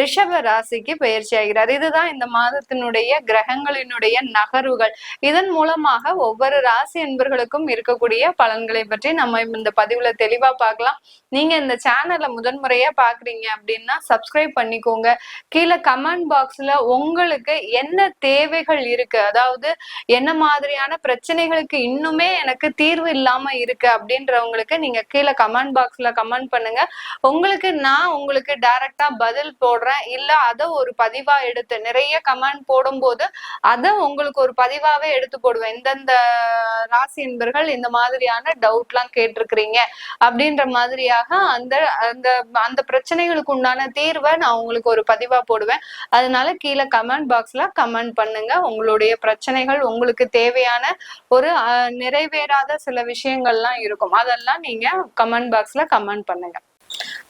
ரிஷப ராசிக்கு பயிற்சி ஆகிறார். இதுதான் இந்த மாதத்தினுடைய கிரகங்களினுடைய நகர்வுகள். இதன் மூலமாக ஒவ்வொரு ராசி என்பர்களுக்கும் இருக்கக்கூடிய பலன்களை பற்றி நம்ம இந்த பதிவுல தெளிவா பார்க்கலாம். நீங்க நீங்க இந்த சேனலை முதன்முறையா பாக்குறீங்க அப்படின்னா சப்ஸ்கிரைப் பண்ணிக்கோங்க. கீழே கமெண்ட் பாக்ஸ்ல உங்களுக்கு என்ன தேவைகள் இருக்கு? அதாவது என்ன மாதிரியான பிரச்சனைகளுக்கு இன்னுமே எனக்கு தீர்வு இல்லாம இருக்கு அப்படின்றவங்களுக்கு நீங்க கீழே கமெண்ட் பாக்ஸ்ல கமெண்ட் பண்ணுங்க. உங்களுக்கு நான் உங்களுக்கு டைரக்டா பதில் போடுறேன். இல்ல அதை ஒரு பதிவா எடுத்து நிறைய கமெண்ட் போடும்போது அதை உங்களுக்கு ஒரு பதிவாவே எடுத்து போடுவேன். இந்தந்த ராசி என்பர்கள் இந்த மாதிரியான டவுட்லாம் கேட்டிருக்கிறீங்க அப்படின்ற மாதிரியாக அந்த அந்த அந்த பிரச்சனைகளுக்கு உண்டான தீர்வை நான் உங்களுக்கு ஒரு பதிவா போடுவேன். அதனால கீழே கமெண்ட் பாக்ஸ்ல கமெண்ட் பண்ணுங்க. உங்களுடைய பிரச்சனைகள் உங்களுக்கு தேவையான ஒரு அஹ், நிறைவேறாத சில விஷயங்கள்லாம் இருக்கும். அதெல்லாம் நீங்க கமெண்ட் பாக்ஸ்ல கமெண்ட் பண்ணுங்க.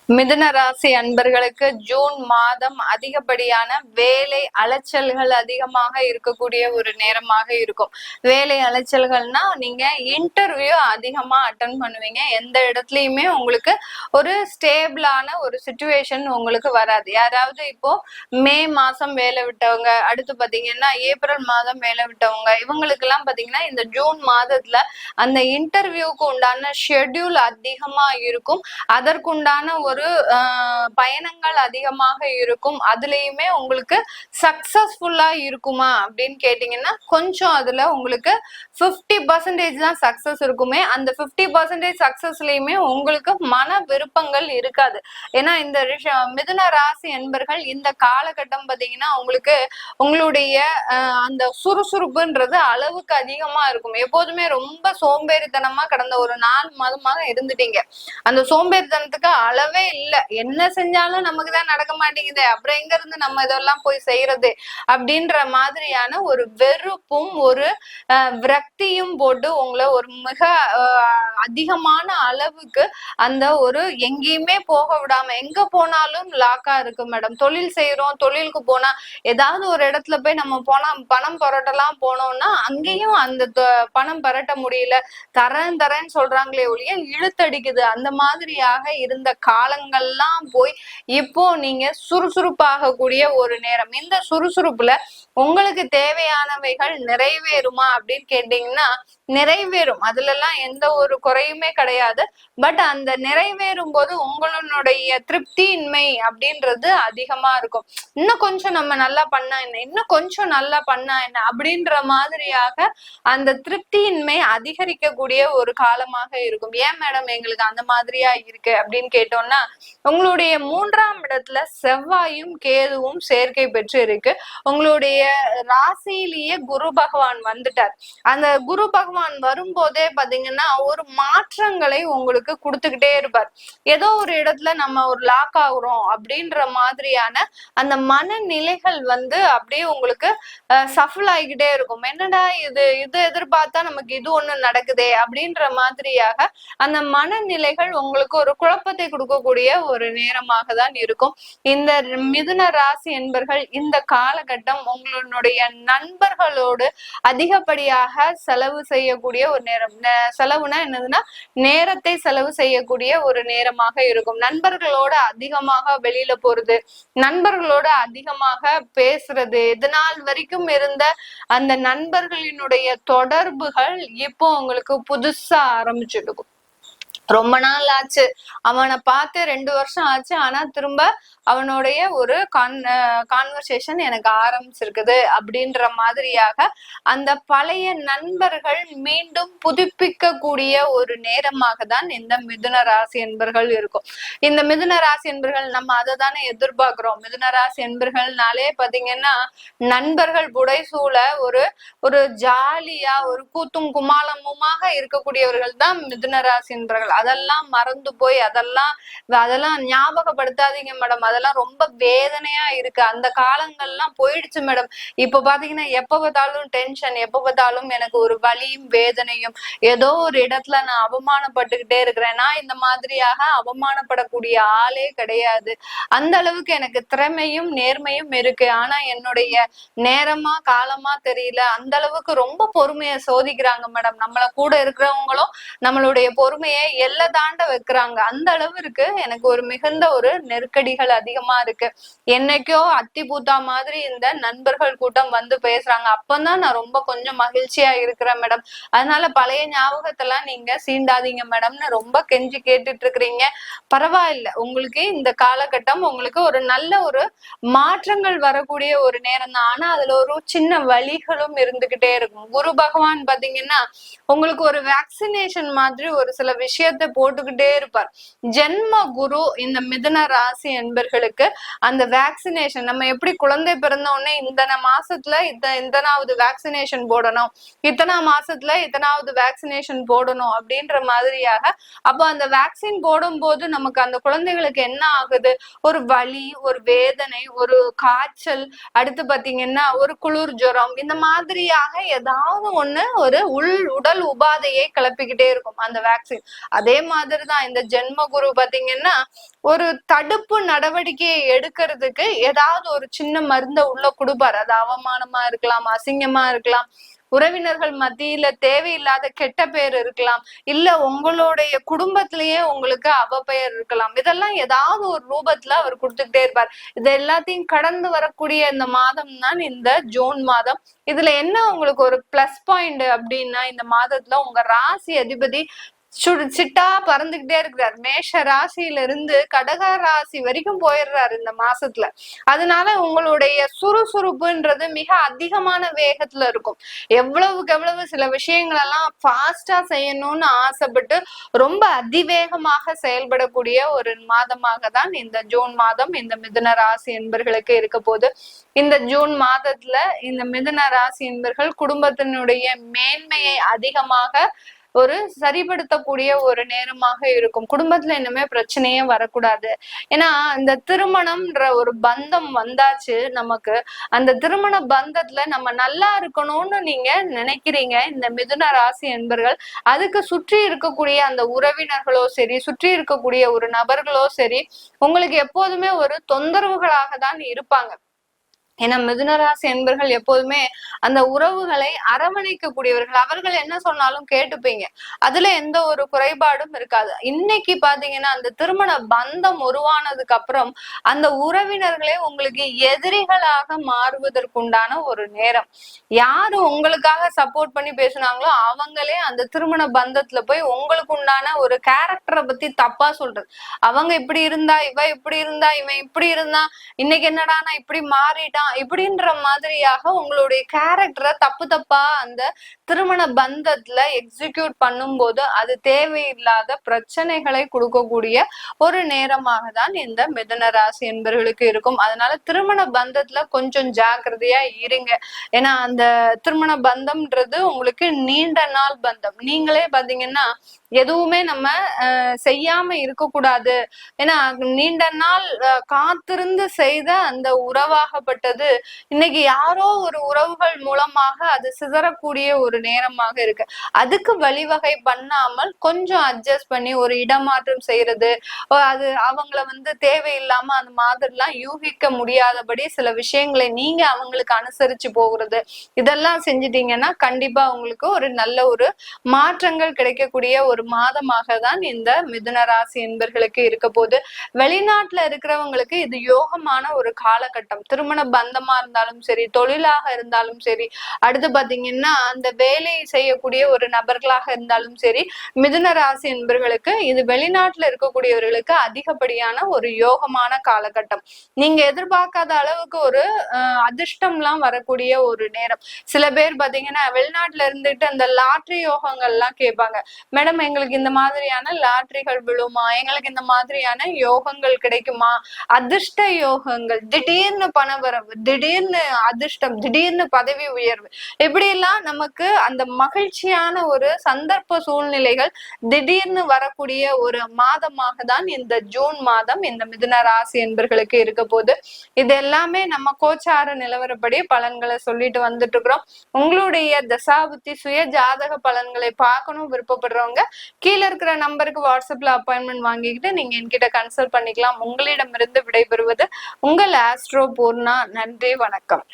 மிதுன ராசி அன்பர்களுக்கு ஜூன் மாதம் அதிகப்படியான வேலை அலைச்சல்கள் அதிகமாக இருக்கக்கூடிய ஒரு நேரமாக இருக்கும். வேலை அலைச்சல்கள்னா நீங்க இன்டர்வியூ அதிகமா அட்டன் பண்ணுவீங்க. எந்த இடத்துலயுமே உங்களுக்கு ஒரு ஸ்டேபிளான ஒரு சுச்சுவேஷன் உங்களுக்கு வராது. யாராவது இப்போ மே மாசம் வேலை விட்டவங்க அடுத்து பாத்தீங்கன்னா ஏப்ரல் மாதம் வேலை விட்டவங்க இவங்களுக்கு எல்லாம் பாத்தீங்கன்னா இந்த ஜூன் மாதத்துல அந்த இன்டர்வியூக்கு உண்டான ஷெட்யூல் அதிகமா இருக்கும். அதற்குண்டான ஒரு ஆஹ், பயணங்கள் அதிகமாக இருக்கும். அதுலயுமே உங்களுக்கு சக்சஸ்ஃபுல்லா இருக்குமா அப்படின்னு கேட்டீங்கன்னா கொஞ்சம் அதுல உங்களுக்கு ஃபிஃப்டி பர்சன்டேஜ் தான் சக்சஸ் இருக்குமே. அந்த ஃபிஃப்டி பர்சன்டேஜ் சக்சஸ்லயுமே உங்களுக்கு மன விருப்பங்கள் இருக்காது. ஏன்னா இந்த ரிஷ- மிதுன ராசி என்பர்கள் இந்த காலகட்டம் பாத்தீங்கன்னா உங்களுக்கு உங்களுடைய ஆஹ், அந்த சுறுசுறுப்புன்றது அளவுக்கு அதிகமா இருக்கும். எப்போதுமே ரொம்ப சோம்பேறித்தனமா கடந்த ஒரு நாலு மாதமாக இருந்துட்டீங்க. அந்த சோம்பேறித்தனத்துக்கு அளவே இல்ல. என்ன செஞ்சாலும் நமக்கு தான் நடக்க மாட்டேங்குது. அப்புறம் எங்க இருந்து நம்ம இதெல்லாம் போய் செய்யறது அப்படின்ற மாதிரியான ஒரு வெறுப்பும் ஒரு விரக்தியும் போட்டு உங்களை ஒரு மிக அதிகமான அளவுக்கு அந்த ஒரு எங்கேயுமே போக விடாம எங்க போனாலும் லாக்கா இருக்கு மேடம் தொழில் செய்யறோம் தொழிலுக்கு போனா ஏதாவது ஒரு இடத்துல போய் நம்ம போனா பணம் புரட்டலாம் போனோம்னா அங்கேயும் அந்த பணம் புரட்ட முடியல. தரேன் தரேன்னு சொல்றாங்களே ஒழிய இழுத்தடிக்குது. அந்த மாதிரியாக இருந்த கால காலங்கள்லாம் போய் இப்போ நீங்க சுறுசுறுப்பாக கூடிய ஒரு நேரம். இந்த சுறுசுறுப்புல உங்களுக்கு தேவையானவைகள் நிறைவேறுமா அப்படின்னு கேட்டீங்கன்னா நிறைவேறும். அதுல எல்லாம் எந்த ஒரு குறையுமே கிடையாது. பட் அந்த நிறைவேறும் போது உங்களுடைய திருப்தியின்மை அப்படின்றது அதிகமா இருக்கும். இன்னும் கொஞ்சம் நம்ம நல்லா பண்ணா என்ன? இன்னும் கொஞ்சம் நல்லா பண்ணா என்ன? அப்படின்ற மாதிரியாக அந்த திருப்தியின்மை அதிகரிக்கக்கூடிய ஒரு காலமாக இருக்கும். ஏன் மேடம் எங்களுக்கு அந்த மாதிரியா இருக்கு அப்படின்னு கேட்டோம்னா உங்களுடைய மூன்றாம் இடத்துல செவ்வாயும் கேதுவும் சேர்க்கை பெற்று இருக்கு. உங்களுடைய ராசியிலேயே குரு பகவான் வந்துட்டார். அந்த குரு பகவான் வரும்போதே பாத்தீங்கன்னா ஒரு மாற்றங்களை உங்களுக்கு கொடுத்துக்கிட்டே இருப்பார். ஏதோ ஒரு இடத்துல நம்ம ஒரு லாக் ஆகுறோம் அப்படின்ற மாதிரியான அந்த மனநிலைகள் வந்து அப்படியே உங்களுக்கு சஃபல் ஆகிக்கிட்டே இருக்கும். என்னடா இது? இது எதிர்பார்த்தா நமக்கு இது ஒண்ணு நடக்குதே அப்படின்ற மாதிரியாக அந்த மனநிலைகள் உங்களுக்கு ஒரு குழப்பத்தை கொடுக்கக்கூடிய ஒரு நேரமாக தான் இருக்கும். இந்த மிதுன ராசி என்பர்கள் இந்த காலகட்டம் உங்களுடைய நண்பர்களோடு அதிகப்படியாக செலவு செய்யக்கூடிய ஒரு நேரம். செலவுனா என்னதுன்னா நேரத்தை செலவு செய்யக்கூடிய ஒரு நேரமாக இருக்கும். நண்பர்களோட அதிகமாக வெளியில போறது நண்பர்களோட அதிகமாக பேசுறது இது நாள் வரைக்கும் இருந்த அந்த நண்பர்களினுடைய தொடர்புகள் இப்போ உங்களுக்கு புதுசா ஆரம்பிச்சிருக்கும் ரொம்ப நாள் ஆச்சு. அவனை பார்த்து ரெண்டு வருஷம் ஆச்சு. ஆனா திரும்ப அவனுடைய ஒரு கான் கான்வர்சேஷன் எனக்கு ஆரம்பிச்சிருக்குது அப்படின்ற மாதிரியாக அந்த பழைய நண்பர்கள் மீண்டும் புதுப்பிக்க கூடிய ஒரு நேரமாக தான் இந்த மிதுன ராசி என்பர்கள் இருக்கும். இந்த மிதுன ராசி என்பர்கள் நம்ம அதை தானே எதிர்பார்க்கிறோம். மிதுன ராசி என்பர்கள்னாலே பாத்தீங்கன்னா நண்பர்கள் புடைசூழ ஒரு ஒரு ஜாலியா ஒரு கூத்தும் குமாலமுமாக இருக்கக்கூடியவர்கள் தான் மிதுன ராசி என்பர்கள். அதெல்லாம் மறந்து போய் அதெல்லாம் அதெல்லாம் ஞாபகப்படுத்தாதீங்க மேடம். அதெல்லாம் ரொம்ப வேதனையா இருக்கு. அந்த காலங்கள்லாம் போயிடுச்சு மேடம். இப்ப பாத்தீங்கன்னா எப்ப பார்த்தாலும் டென்ஷன் எப்ப பார்த்தாலும் எனக்கு ஒரு வலியும் வேதனையும் ஏதோ ஒரு இடத்துல நான் அவமானப்பட்டுக்கிட்டே இருக்கிறேன். நான் இந்த மாதிரியாக அவமானப்படக்கூடிய ஆளே கிடையாது. அந்த அளவுக்கு எனக்கு திறமையும் நேர்மையும் இருக்கு. ஆனா என்னுடைய நேரமா காலமா தெரியல. அந்த அளவுக்கு ரொம்ப பொறுமையை சோதிக்கிறாங்க மேடம். நம்மள கூட இருக்கிறவங்களும் நம்மளுடைய பொறுமையை எல்லை தாண்ட வைக்கிறாங்க. அந்த அளவுக்கு எனக்கு ஒரு மிகுந்த ஒரு நெருக்கடிகள் அதிகமா இருக்கு. என்னைக்கோ அத்தி பூத்தா மாதிரி இந்த நண்பர்கள் கூட்டம் வந்து பேசுறாங்க. அப்பதான் நான் ரொம்ப கொஞ்சம் மகிழ்ச்சியா இருக்கிறேன் மேடம். அதனால பழைய ஞாபகத்தெல்லாம் நீங்க சீண்டாதீங்க மேடம்னு ரொம்ப கெஞ்சி கேட்டுட்டு இருக்கிறீங்க பரவாயில்ல. உங்களுக்கு இந்த காலகட்டம் உங்களுக்கு ஒரு நல்ல ஒரு மாற்றங்கள் வரக்கூடிய ஒரு நேரம் தான் ஆனா அதுல ஒரு சின்ன வழிகளும் இருந்துகிட்டே இருக்கும். குரு பகவான் பாத்தீங்கன்னா உங்களுக்கு ஒரு வேக்சினேஷன் மாதிரி ஒரு சில விஷயத்தை போட்டுக்கிட்டே இருப்பார். ஜென்ம குரு இந்த மிதன ராசி என்பர்களுக்கு அந்த வேக்சினேஷன் நம்ம எப்படி குழந்தை பிறந்த உடனே இத்தனை மாசத்துல இத்த இத்தனாவது வேக்சினேஷன் போடணும் இத்தனா மாசத்துல இத்தனாவது வேக்சினேஷன் போடணும் அப்படின்ற மாதிரியாக அப்போ அந்த வேக்சின் போடும் போது நமக்கு அந்த குழந்தைகளுக்கு என்ன ஆகுது? ஒரு வலி ஒரு வேதனை ஒரு காய்ச்சல் அடுத்து பாத்தீங்கன்னா ஒரு குளிர் ஜுரம் இந்த மாதிரியாக ஏதாவது ஒண்ணு ஒரு உள் உடல் உபாதையை கிளப்பிக்கிட்டே இருக்கும் அந்த வேக்சின் அதே அதே மாதிரிதான் இந்த ஜென்ம குரு பாத்தீங்கன்னா ஒரு தடுப்பு நடவடிக்கையை எடுக்கிறதுக்கு ஏதாவது ஒரு சின்ன மருந்த உள்ள கொடுப்பார். அது அவமானமா இருக்கலாம் அசிங்கமா இருக்கலாம். உறவினர்கள் மத்தியில தேவையில்லாத கெட்ட பேர் இருக்கலாம். இல்ல உங்களுடைய குடும்பத்திலேயே உங்களுக்கு அவப்பெயர் இருக்கலாம். இதெல்லாம் ஏதாவது ஒரு ரூபத்துல அவர் கொடுத்துக்கிட்டே இருப்பார். இது எல்லாத்தையும் கடந்து வரக்கூடிய இந்த மாதம் தான் இந்த ஜூன் மாதம். இதுல என்ன உங்களுக்கு ஒரு பிளஸ் பாயிண்ட் அப்படின்னா இந்த மாதத்துல உங்க ராசி அதிபதி சிட்டா பறந்துகிட்டே இருக்கிறார். மேஷ ராசியில இருந்து கடக ராசி வரைக்கும் போயிடுறாரு இந்த மாசத்துல. அதனால உங்களுடைய சுறுசுறுப்புன்றது மிக அதிகமான வேகத்துல இருக்கும். எவ்வளவுக்கு எவ்வளவு சில விஷயங்கள் எல்லாம் ஃபாஸ்டா செய்யணும்னு ஆசைப்பட்டு ரொம்ப அதிவேகமாக செயல்படக்கூடிய ஒரு மாதமாக தான் இந்த ஜூன் மாதம் இந்த மிதுன ராசி என்பர்களுக்கு இருக்க போது இந்த ஜூன் மாதத்துல இந்த மிதுன ராசி என்பர்கள் குடும்பத்தினுடைய மேன்மையை அதிகமாக ஒரு சரிப்படுத்தக்கூடிய ஒரு நேரமாக இருக்கும். குடும்பத்துல இன்னுமே பிரச்சனையே வரக்கூடாது. ஏன்னா அந்த திருமணம்ன்ற ஒரு பந்தம் வந்தாச்சு நமக்கு. அந்த திருமண பந்தத்துல நம்ம நல்லா இருக்கணும்னு நீங்க நினைக்கிறீங்க. இந்த மிதுன ராசி என்பர்கள் அதுக்கு சுற்றி இருக்கக்கூடிய அந்த உறவினர்களோ சரி சுற்றி இருக்கக்கூடிய ஒரு நபர்களோ சரி உங்களுக்கு எப்போதுமே ஒரு தொந்தரவுகளாக தான் இருப்பாங்க. ஏன்னா மிதுனராசி என்பர்கள் எப்போதுமே அந்த உறவுகளை அரவணைக்கக்கூடியவர்கள். அவர்கள் என்ன சொன்னாலும் கேட்டுப்பீங்க. அதுல எந்த ஒரு குறைபாடும் இருக்காது. இன்னைக்கு பாத்தீங்கன்னா அந்த திருமண பந்தம் உருவானதுக்கு அப்புறம் அந்த உறவினர்களே உங்களுக்கு எதிரிகளாக மாறுவதற்குண்டான ஒரு நேரம். யாரு உங்களுக்காக சப்போர்ட் பண்ணி பேசுனாங்களோ அவங்களே அந்த திருமண பந்தத்துல போய் உங்களுக்கு உண்டான ஒரு கேரக்டரை பத்தி தப்பா சொல்றது. அவங்க இப்படி இருந்தா இவ இப்படி இருந்தா இவன் இப்படி இருந்தா இன்னைக்கு என்னடா நான் இப்படி மாறிட்டான் இப்படின்ற மாதிரியாக உங்களுடைய கேரக்டரை தப்பு தப்பா அந்த திருமண பந்தத்துல எக்ஸிக்யூட் பண்ணும்போது அது தேவையில்லாத பிரச்சனைகளை கொடுக்கக்கூடிய ஒரு நேரமாக தான் இந்த மிதன ராசி என்பவர்களுக்கு இருக்கும். அதனால திருமண பந்தத்துல கொஞ்சம் ஜாக்கிரதையா இருங்க. ஏன்னா அந்த திருமண பந்தம்ன்றது உங்களுக்கு நீண்ட நாள் பந்தம். நீங்களே பாத்தீங்கன்னா எதுவுமே நம்ம அஹ், செய்யாம இருக்கக்கூடாது. ஏன்னா நீண்ட நாள் காத்திருந்து செய்த அந்த உறவாகப்பட்டது இன்னைக்கு யாரோ ஒரு உறவுகள் மூலமாக அது சிதறக்கூடிய ஒரு நேரமாக இருக்கு. அதுக்கு வழிவகை பண்ணாமல் கொஞ்சம் அட்ஜஸ்ட் பண்ணி ஒரு இடமாற்றம் செய்யறது அது அவங்கள வந்து தேவையில்லாம அந்த மாதிரிலாம் யூகிக்க முடியாதபடி சில விஷயங்களை நீங்க அவங்களுக்கு அனுசரிச்சு போகிறது இதெல்லாம் செஞ்சிட்டீங்கன்னா கண்டிப்பா உங்களுக்கு ஒரு நல்ல ஒரு மாற்றங்கள் கிடைக்கக்கூடிய ஒரு மாதமாக தான் இந்த மிதுன ராசி என்பர்களுக்கு இருக்க போது வெளிநாட்டுல இருக்கிறவங்களுக்கு இது யோகமான ஒரு காலகட்டம். திருமண பந்தமா இருந்தாலும் சரி தொழிலாக இருந்தாலும் சரி அடுத்து பாத்தீங்கன்னா அந்த வேலை செய்யக்கூடிய ஒரு நபர்களாக இருந்தாலும் சரி மிதுன ராசி என்பவர்களுக்கு இது வெளிநாட்டுல இருக்கக்கூடியவர்களுக்கு அதிகப்படியான ஒரு யோகமான காலகட்டம். நீங்க எதிர்பார்க்காத அளவுக்கு ஒரு அதிர்ஷ்டம்லாம் வரக்கூடிய ஒரு நேரம். சில பேர் பாத்தீங்கன்னா வெளிநாட்டுல இருந்துட்டு அந்த லாட்ரி யோகங்கள்லாம் கேட்பாங்க. மேடம் எங்களுக்கு இந்த மாதிரியான லாட்ரிகள் விழுமா? எங்களுக்கு இந்த மாதிரியான யோகங்கள் கிடைக்குமா? அதிர்ஷ்ட யோகங்கள் திடீர்னு பணவரவு திடீர்னு அதிர்ஷ்டம் திடீர்னு பதவி உயர்வு. இப்படி எல்லாம் நமக்கு அந்த மகிழ்ச்சியான ஒரு சந்தர்ப்ப சூழ்நிலைகள் திடீர்னு வரக்கூடிய ஒரு மாதமாக தான் இந்த ஜூன் மாதம் இந்த மிதுன ராசி என்பர்களுக்கு இருக்க போது இது எல்லாமே நம்ம கோச்சார நிலவரப்படி பலன்களை சொல்லிட்டு வந்துட்டு இருக்கிறோம் உங்களுடைய தசாபுத்தி சுய ஜாதக பலன்களை பார்க்கணும் விருப்பப்படுறவங்க கீழே இருக்கிற நம்பருக்கு வாட்ஸ்அப்ல அப்பாயின்மெண்ட் வாங்கிக்கிட்டு நீங்க என்கிட்ட கன்சல்ட் பண்ணிக்கலாம். உங்களிடமிருந்து விடைபெறுவது உங்கள் ஆஸ்ட்ரோ பூர்ணா நன்றி வணக்கம்.